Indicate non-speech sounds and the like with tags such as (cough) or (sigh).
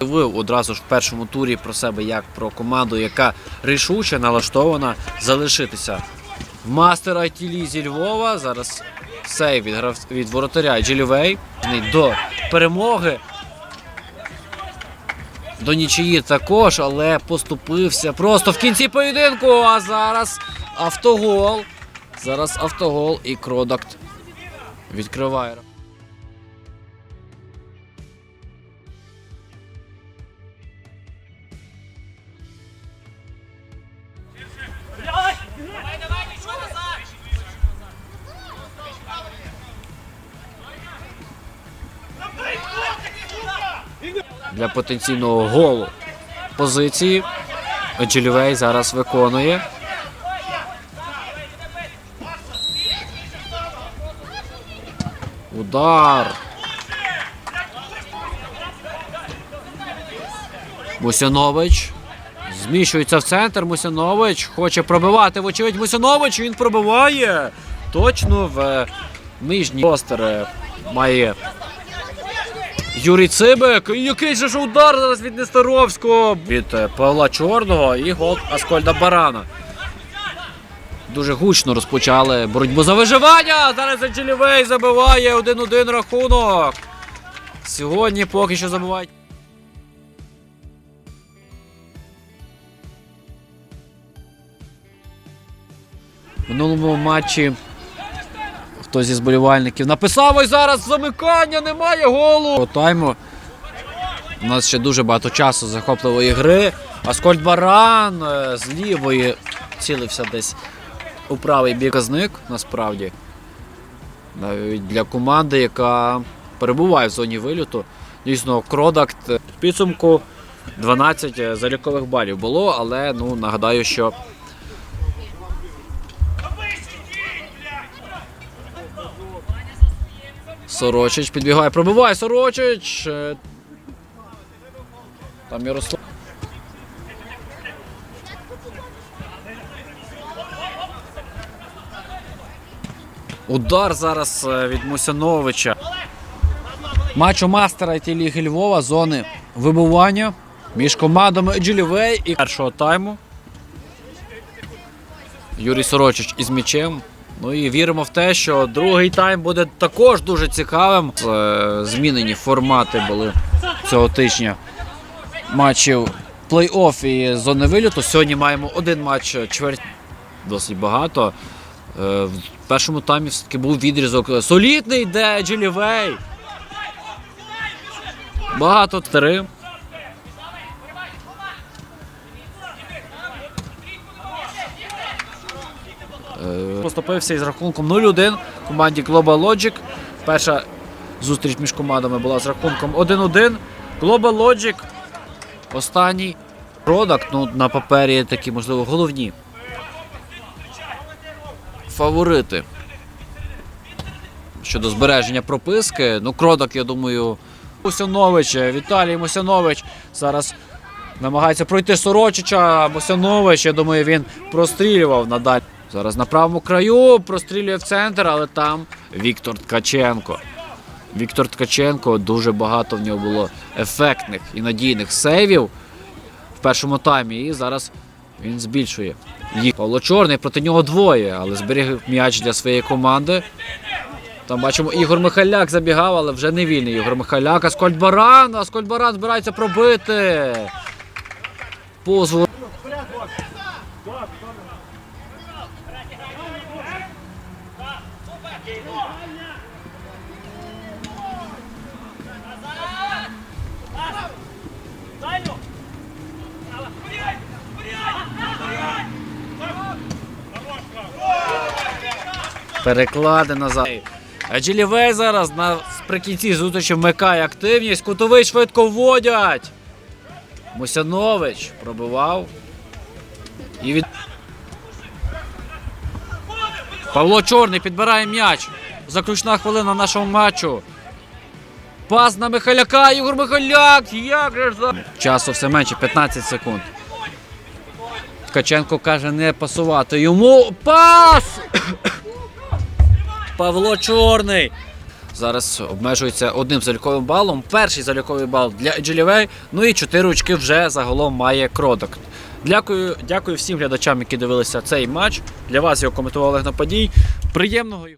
Заявив одразу ж в першому турі про себе як про команду, яка рішуче налаштована залишитися мастер IT лізі Львова. Зараз сейв від, від воротаря Джилівей до перемоги. До нічиї також, але поступився просто в кінці поєдинку. А зараз автогол. Зараз автогол і Кродакт відкриває. Для потенційного голу позиції. Джелівей зараз виконує. Удар. Мусянович. Зміщується в центр. Мусянович хоче пробивати. Вочевидь, Мусянович. Він пробиває. Точно в е, нижній постер е, має Юрій Цибик. Який же ж удар зараз від Нестеровського. Від е, Павла Чорного і гол Аскольда Барана. Дуже гучно розпочали боротьбу за виживання. Зараз Анджелівей забиває 1-1 рахунок. Сьогодні поки що забивають. В минулому матчі хтось зі зболівальників написав ось зараз замикання, немає голу. По тайму. У нас ще дуже багато часу захопливої гри. Аскольд Баран е, з лівої цілився десь у правий біказник, насправді. Навіть для команди, яка перебуває в зоні виліту. Дійсно, Кродакт е, в підсумку 12 залікових балів було, але ну, нагадаю, що Сорочич підбігає, пробиває Сорочич. Е, Там Ярослав. Удар зараз е, від Мусяновича. Матч у мастера IT Ліги Львова, зони вибування між командами Джилівей і першого тайму. Юрій Сорочич із м'ячем. Ну і віримо в те, що другий тайм буде також дуже цікавим. Е, Змінені формати були цього тижня матчів плей-офф і зони виліту. Сьогодні маємо один матч чверть досить багато. Е, В першому таймі все-таки був відрізок солідний, де Джилівей. Багато три. Поступився із рахунком 0-1 команді Global Logic. Перша зустріч між командами була з рахунком 1-1. Global Logic останній продакт, ну, на папері такі, можливо, головні. Фаворити. Щодо збереження прописки. Ну, Кродак, я думаю, Мусянович, Віталій Мусянович зараз намагається пройти Сорочича. Мусянович, я думаю, він прострілював надалі. Зараз на правому краю прострілює в центр, але там Віктор Ткаченко. Віктор Ткаченко дуже багато в нього було ефектних і надійних сейвів в першому таймі. І зараз він збільшує їх. Павло Чорний проти нього двоє, але зберіг м'яч для своєї команди. Там бачимо, Ігор Михайляк забігав, але вже не вільний. Ігор Михайляк, Аскольд Баран. Аскольд Баран збирається пробити. Позвол. Переклади назад. Джилівей зараз наприкінці зустрічі вмикає активність. Кутовий швидко вводять. Мусянович пробивав. І від... Павло Чорний підбирає м'яч. Заключна хвилина нашого матчу. Пас на Михаляка. Ігор Михаляк. Як же за... Часу все менше, 15 секунд. Ткаченко каже не пасувати йому. Пас! (coughs) Павло Чорний. Зараз обмежується одним заліковим балом. Перший заліковий бал для Еджелівей, ну і 4 очки вже загалом має Кродок. Дякую, дякую всім глядачам, які дивилися цей матч. Для вас його коментував Олег Нападій. Приємного